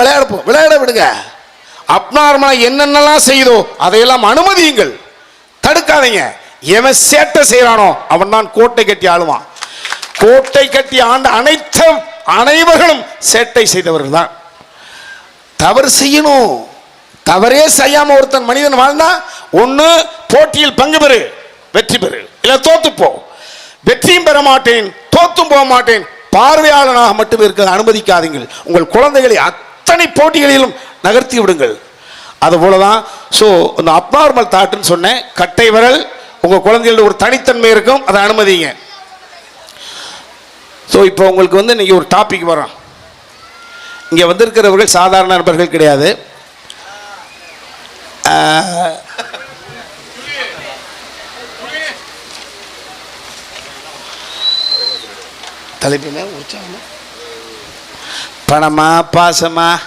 விளையாடுப்போம். விளையாட விடுங்க. அப்னார்மலா என்னென்னலாம் செய்தோ அதையெல்லாம் அனுமதியுங்கள். தடுக்காதீங்க. எவன் சேட்டை செய்கிறானோ அவன் தான் கோட்டை கட்டி ஆளுவான். கோட்டை கட்டி ஆண்ட அனைத்து அனைவர்களும் சேட்டை செய்தவர்கள் தான். தவறு செய்யணும். தவறே செய்யாம ஒருத்தன் மனிதன் வாழ்ந்தா ஒன்று போட்டியில் பங்கு பெறு வெற்றி பெறு. இல்லை தோத்துப்போ வெற்றியும் பெற மாட்டேன் தோத்தும் போக மாட்டேன். பார்வையாளனாக மட்டும் இருக்க அனுமதிக்காதீங்கள். உங்கள் குழந்தைகளை அத்தனை போட்டிகளிலும் நகர்த்தி விடுங்கள். அதுபோல தான் ஸோ இந்த அப்நார்மல் தாட்டுன்னு சொன்னேன் கட்டை விரல் உங்கள் குழந்தைகளோட ஒரு தனித்தன்மை இருக்கும் அதை அனுமதிங்க. ஸோ இப்போ உங்களுக்கு வந்து இன்றைக்கி ஒரு டாபிக் வரும். இங்கே வந்திருக்கிறவர்கள் சாதாரண நபர்கள் கிடையாது. தலைப்பின உற்சாகமாக பணமா பாசமா?